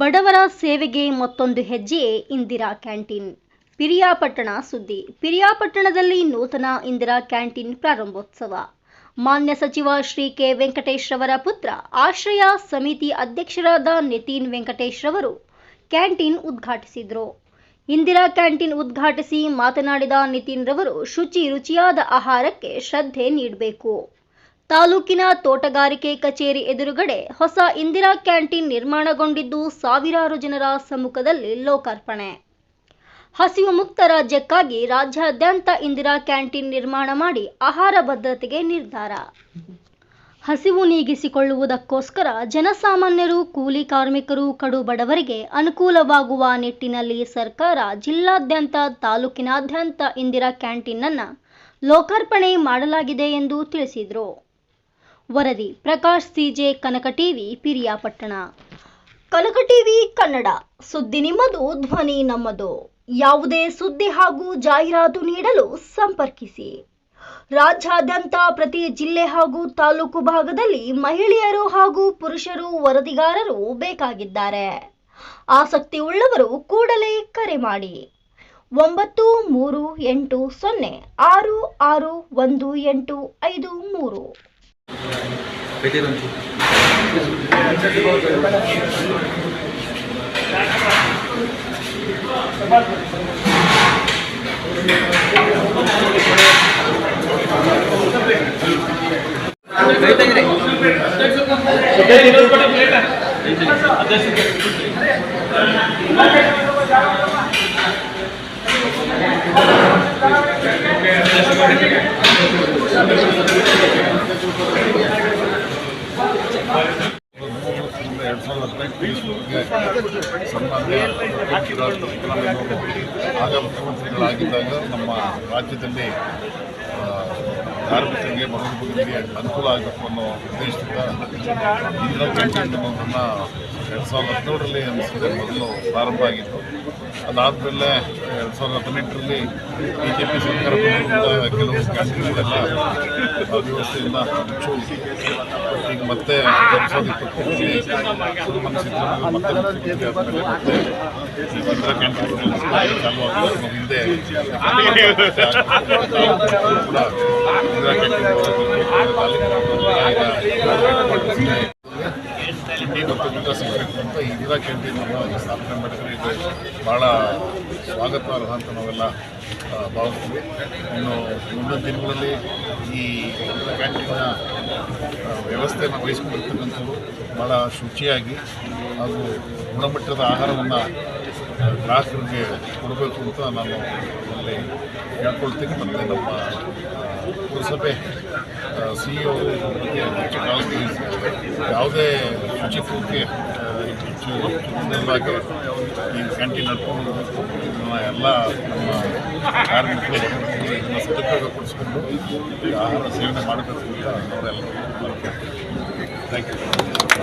ಬಡವರ ಸೇವೆಗೆ ಮತ್ತೊಂದು ಹೆಜ್ಜೆ ಇಂದಿರಾ ಕ್ಯಾಂಟೀನ್. ಪಿರಿಯಾಪಟ್ಟಣ ಸುದ್ದಿ. ಪಿರಿಯಾಪಟ್ಟಣದಲ್ಲಿ ನೂತನ ಇಂದಿರಾ ಕ್ಯಾಂಟೀನ್ ಪ್ರಾರಂಭೋತ್ಸವ. ಮಾನ್ಯ ಸಚಿವ ಶ್ರೀ ಕೆ ವೆಂಕಟೇಶ್ ರವರ ಪುತ್ರ, ಆಶ್ರಯ ಸಮಿತಿ ಅಧ್ಯಕ್ಷರಾದ ನಿತಿನ್ ವೆಂಕಟೇಶ್ ರವರು ಕ್ಯಾಂಟೀನ್ ಉದ್ಘಾಟಿಸಿದರು. ಇಂದಿರಾ ಕ್ಯಾಂಟೀನ್ ಉದ್ಘಾಟಿಸಿ ಮಾತನಾಡಿದ ನಿತಿನ್ ರವರು ಶುಚಿ ರುಚಿಯಾದ ಆಹಾರಕ್ಕೆ ಶ್ರದ್ಧೆ ನೀಡಬೇಕು. ತಾಲೂಕಿನ ತೋಟಗಾರಿಕೆ ಕಚೇರಿ ಎದುರುಗಡೆ ಹೊಸ ಇಂದಿರಾ ಕ್ಯಾಂಟೀನ್ ನಿರ್ಮಾಣಗೊಂಡಿದ್ದು ಸಾವಿರಾರು ಜನರ ಸಮ್ಮುಖದಲ್ಲಿ ಲೋಕಾರ್ಪಣೆ. ಹಸಿವು ಮುಕ್ತ ರಾಜ್ಯಕ್ಕಾಗಿ ರಾಜ್ಯಾದ್ಯಂತ ಇಂದಿರಾ ಕ್ಯಾಂಟೀನ್ ನಿರ್ಮಾಣ ಮಾಡಿ ಆಹಾರ ಭದ್ರತೆಗೆ ನಿರ್ಧಾರ. ಹಸಿವು ನೀಗಿಸಿಕೊಳ್ಳುವುದಕ್ಕೋಸ್ಕರ ಜನಸಾಮಾನ್ಯರು, ಕೂಲಿ ಕಾರ್ಮಿಕರು, ಕಡು ಬಡವರಿಗೆ ಅನುಕೂಲವಾಗುವ ನಿಟ್ಟಿನಲ್ಲಿ ಸರ್ಕಾರ ಜಿಲ್ಲಾದ್ಯಂತ, ತಾಲೂಕಿನಾದ್ಯಂತ ಇಂದಿರಾ ಕ್ಯಾಂಟೀನನ್ನು ಲೋಕಾರ್ಪಣೆ ಮಾಡಲಾಗಿದೆ ಎಂದು ತಿಳಿಸಿದರು. ವರದಿ, Prakash, CJ, Kanaka TV Piriyapatna Kanaka TV Kannada. ಸುದ್ದಿ ನಿಮ್ಮದು, ಧ್ವನಿ ನಮ್ಮದು. ಯಾವುದೇ ಸುದ್ದಿ ಹಾಗೂ ಜಾಹೀರಾತು ನೀಡಲು ಸಂಪರ್ಕಿಸಿ. ರಾಜ್ಯಾದ್ಯಂತ ಪ್ರತಿ ಜಿಲ್ಲೆ ಹಾಗೂ ತಾಲೂಕು ಭಾಗದಲ್ಲಿ ಮಹಿಳೆಯರು ಹಾಗೂ ಪುರುಷರು ವರದಿಗಾರರು ಬೇಕಾಗಿದ್ದಾರೆ. ಆಸಕ್ತಿ ಉಳ್ಳವರು ಕೂಡಲೇ ಕರೆ ಮಾಡಿ. ಒಂಬತ್ತು ಮೂರು ಎಂಟು ಸೊನ್ನೆ ಆರು ಆರು ಒಂದು ಎಂಟು ಐದು ಮೂರು. పెట్టే కొంచెం అధ్యక్ష ಎರಡು ಸಾವಿರದ ಸಿದ್ದರಾಮಯ್ಯನವರು ಆಗ ಮುಖ್ಯಮಂತ್ರಿಗಳಾಗಿದ್ದಾಗ ನಮ್ಮ ರಾಜ್ಯದಲ್ಲಿ ಕಾರ್ಮಿಕರಿಗೆ ಬಡವರಿಗೆ ಅನುಕೂಲ ಆಗಬೇಕು ಅನ್ನೋ ಉದ್ದೇಶದಿಂದ ಇಂದಿರಾ ಕ್ಯಾಂಟೀನ್ ಅನ್ನೋದನ್ನ ಎರಡು ಸಾವಿರದ ಹದಿನೇಳರಲ್ಲಿ ಅನಿಸಿದೆ ಮೊದಲು ಪ್ರಾರಂಭ ಆಗಿತ್ತು. ಅದಾದಮೇಲೆ ಎರಡು ಸಾವಿರದ ಹದಿನೆಂಟರಲ್ಲಿ ಬಿ ಜೆ ಪಿ ಸರ್ಕಾರ ಕೆಲವು ಕ್ಯಾಂಟೀನ್ಗಳೆಲ್ಲ ವ್ಯವಸ್ಥೆಯಿಂದ ಮುಚ್ಚೋಗಿ ಈಗ ಮತ್ತೆ ಎರಡು ಸಾವಿರದ ಇಪ್ಪತ್ತರಲ್ಲಿ ಇಂದಿರಾ ಕ್ಯಾಂಟೀನ್ ಚಾಲೂ ಆಗಿದೆ ಹಿಂದೆ ಕೂಡ ಮತ್ತು ಈ ಇಂದಿರಾ ಕ್ಯಾಂಟೀನ್ ಅನ್ನು ಸ್ಥಾಪನೆ ಮಾಡಿದರೆ ಇದು ಭಾಳ ಸ್ವಾಗತಾರ್ಹ ಅಂತ ನಾವೆಲ್ಲ ಭಾವಿಸ್ತೀವಿ ಇನ್ನು ಮುಂದಿನ ದಿನಗಳಲ್ಲಿ ಈ ಇಂದಿರಾ ಕ್ಯಾಂಟೀನ್ನ ವ್ಯವಸ್ಥೆಯನ್ನು ವಹಿಸ್ಕೊಂಡಿರ್ತಕ್ಕಂಥದ್ದು ಭಾಳ ಶುಚಿಯಾಗಿ ಹಾಗೂ ಗುಣಮಟ್ಟದ ಆಹಾರವನ್ನು ಗ್ರಾಹಕರಿಗೆ ಕೊಡಬೇಕು ಅಂತ ನಾನು ಅಲ್ಲಿ ಹೇಳ್ಕೊಳ್ತೀನಿ ಮತ್ತು ನಮ್ಮ ಪುರಸಭೆ ಸಿ ಇ ಅವರು ಯಾವುದೇ ಶುಚಿತ್ವಕ್ಕೆ ಹೆಚ್ಚಿನದಾಗಿ ಈ ಕ್ಯಾಂಟೀನ್ ನಡ್ಕೊಂಡು ಎಲ್ಲ ನಮ್ಮ ಕಾರ್ಮಿಕರು ಇದನ್ನು ಸದುಪಯೋಗ ಪಡಿಸ್ಕೊಂಡು ಆಹಾರ ಸೇವನೆ ಮಾಡಬೇಕು ಅಂತ ಅವರೆಲ್ಲ. Thank you